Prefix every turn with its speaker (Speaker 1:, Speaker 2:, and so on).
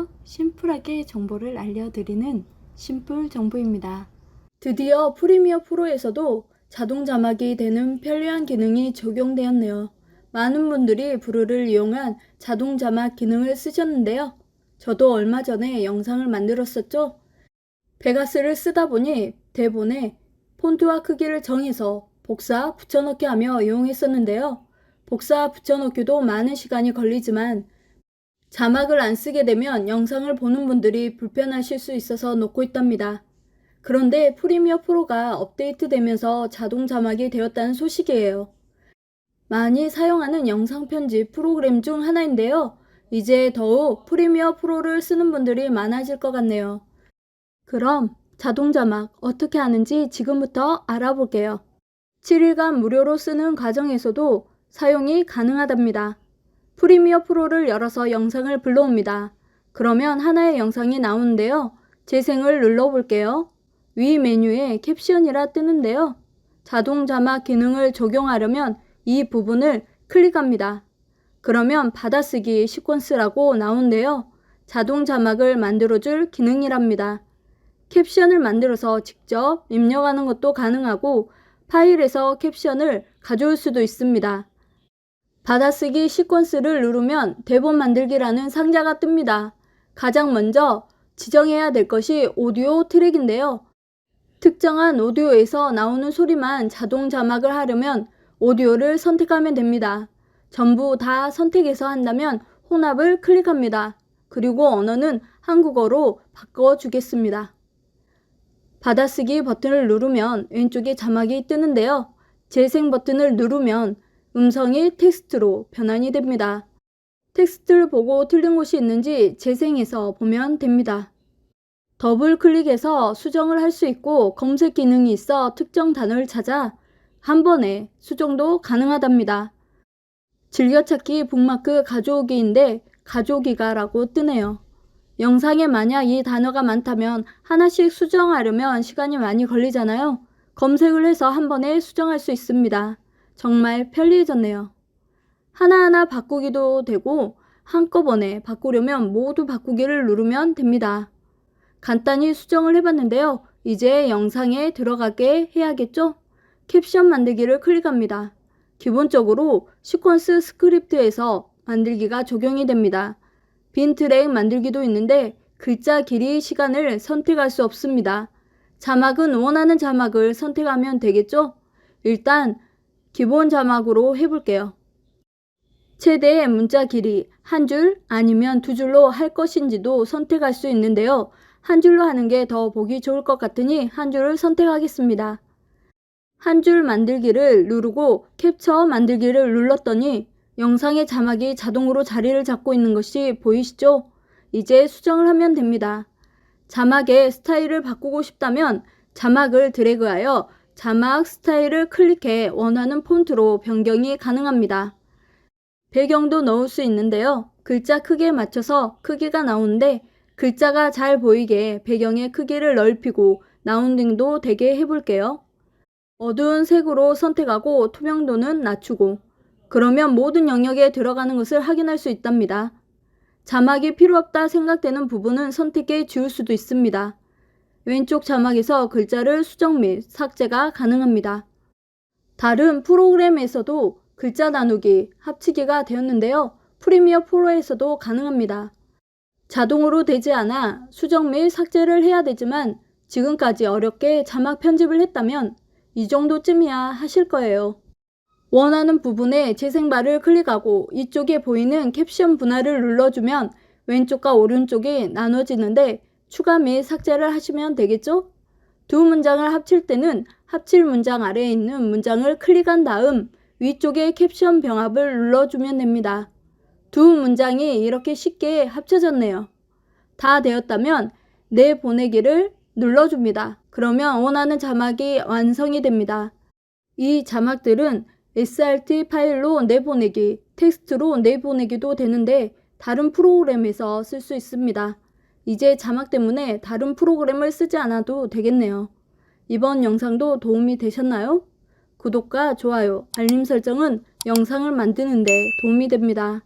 Speaker 1: 더 심플하게 정보를 알려드리는 심플 정보입니다. 드디어 프리미어 프로에서도 자동 자막이 되는 편리한 기능이 적용되었네요. 많은 분들이 브루를 이용한 자동 자막 기능을 쓰셨는데요. 저도 얼마 전에 영상을 만들었었죠. 베가스를 쓰다 보니 대본에 폰트와 크기를 정해서 복사, 붙여넣기 하며 이용했었는데요. 복사, 붙여넣기도 많은 시간이 걸리지만 자막을 안 쓰게 되면 영상을 보는 분들이 불편하실 수 있어서 놓고 있답니다. 그런데 프리미어 프로가 업데이트되면서 자동 자막이 되었다는 소식이에요. 많이 사용하는 영상 편집 프로그램 중 하나인데요. 이제 더욱 프리미어 프로를 쓰는 분들이 많아질 것 같네요. 그럼 자동 자막 어떻게 하는지 지금부터 알아볼게요. 7일간 무료로 쓰는 과정에서도 사용이 가능하답니다. 프리미어 프로를 열어서 영상을 불러옵니다. 그러면 하나의 영상이 나오는데요. 재생을 눌러볼게요. 위 메뉴에 캡션이라 뜨는데요. 자동 자막 기능을 적용하려면 이 부분을 클릭합니다. 그러면 받아쓰기 시퀀스라고 나오는데요. 자동 자막을 만들어줄 기능이랍니다. 캡션을 만들어서 직접 입력하는 것도 가능하고 파일에서 캡션을 가져올 수도 있습니다. 받아쓰기 시퀀스를 누르면 대본 만들기라는 상자가 뜹니다. 가장 먼저 지정해야 될 것이 오디오 트랙인데요. 특정한 오디오에서 나오는 소리만 자동 자막을 하려면 오디오를 선택하면 됩니다. 전부 다 선택해서 한다면 혼합을 클릭합니다. 그리고 언어는 한국어로 바꿔주겠습니다. 받아쓰기 버튼을 누르면 왼쪽에 자막이 뜨는데요. 재생 버튼을 누르면 음성이 텍스트로 변환이 됩니다. 텍스트를 보고 틀린 곳이 있는지 재생해서 보면 됩니다. 더블 클릭해서 수정을 할 수 있고 검색 기능이 있어 특정 단어를 찾아 한 번에 수정도 가능하답니다. 즐겨찾기 북마크 가져오기인데 가져오기가라고 뜨네요. 영상에 만약 이 단어가 많다면 하나씩 수정하려면 시간이 많이 걸리잖아요. 검색을 해서 한 번에 수정할 수 있습니다. 정말 편리해졌네요. 하나하나 바꾸기도 되고 한꺼번에 바꾸려면 모두 바꾸기를 누르면 됩니다. 간단히 수정을 해봤는데요. 이제 영상에 들어가게 해야겠죠? 캡션 만들기를 클릭합니다. 기본적으로 시퀀스 스크립트에서 만들기가 적용이 됩니다. 빈 트랙 만들기도 있는데 글자 길이 시간을 선택할 수 없습니다. 자막은 원하는 자막을 선택하면 되겠죠? 일단 기본 자막으로 해볼게요. 최대 문자 길이 한 줄 아니면 두 줄로 할 것인지도 선택할 수 있는데요. 한 줄로 하는 게 더 보기 좋을 것 같으니 한 줄을 선택하겠습니다. 한 줄 만들기를 누르고 캡처 만들기를 눌렀더니 영상의 자막이 자동으로 자리를 잡고 있는 것이 보이시죠? 이제 수정을 하면 됩니다. 자막의 스타일을 바꾸고 싶다면 자막을 드래그하여 자막 스타일을 클릭해 원하는 폰트로 변경이 가능합니다. 배경도 넣을 수 있는데요. 글자 크기에 맞춰서 크기가 나오는데 글자가 잘 보이게 배경의 크기를 넓히고 라운딩도 되게 해볼게요. 어두운 색으로 선택하고 투명도는 낮추고 그러면 모든 영역에 들어가는 것을 확인할 수 있답니다. 자막이 필요 없다 생각되는 부분은 선택해 지울 수도 있습니다. 왼쪽 자막에서 글자를 수정 및 삭제가 가능합니다. 다른 프로그램에서도 글자 나누기, 합치기가 되었는데요. 프리미어 프로에서도 가능합니다. 자동으로 되지 않아 수정 및 삭제를 해야 되지만 지금까지 어렵게 자막 편집을 했다면 이 정도쯤이야 하실 거예요. 원하는 부분에 재생바를 클릭하고 이쪽에 보이는 캡션 분할을 눌러주면 왼쪽과 오른쪽이 나눠지는데 추가 및 삭제를 하시면 되겠죠? 두 문장을 합칠 때는 합칠 문장 아래에 있는 문장을 클릭한 다음 위쪽에 캡션 병합을 눌러주면 됩니다. 두 문장이 이렇게 쉽게 합쳐졌네요. 다 되었다면 내보내기를 눌러줍니다. 그러면 원하는 자막이 완성이 됩니다. 이 자막들은 SRT 파일로 내보내기, 텍스트로 내보내기도 되는데 다른 프로그램에서 쓸 수 있습니다. 이제 자막 때문에 다른 프로그램을 쓰지 않아도 되겠네요. 이번 영상도 도움이 되셨나요? 구독과 좋아요, 알림 설정은 영상을 만드는데 도움이 됩니다.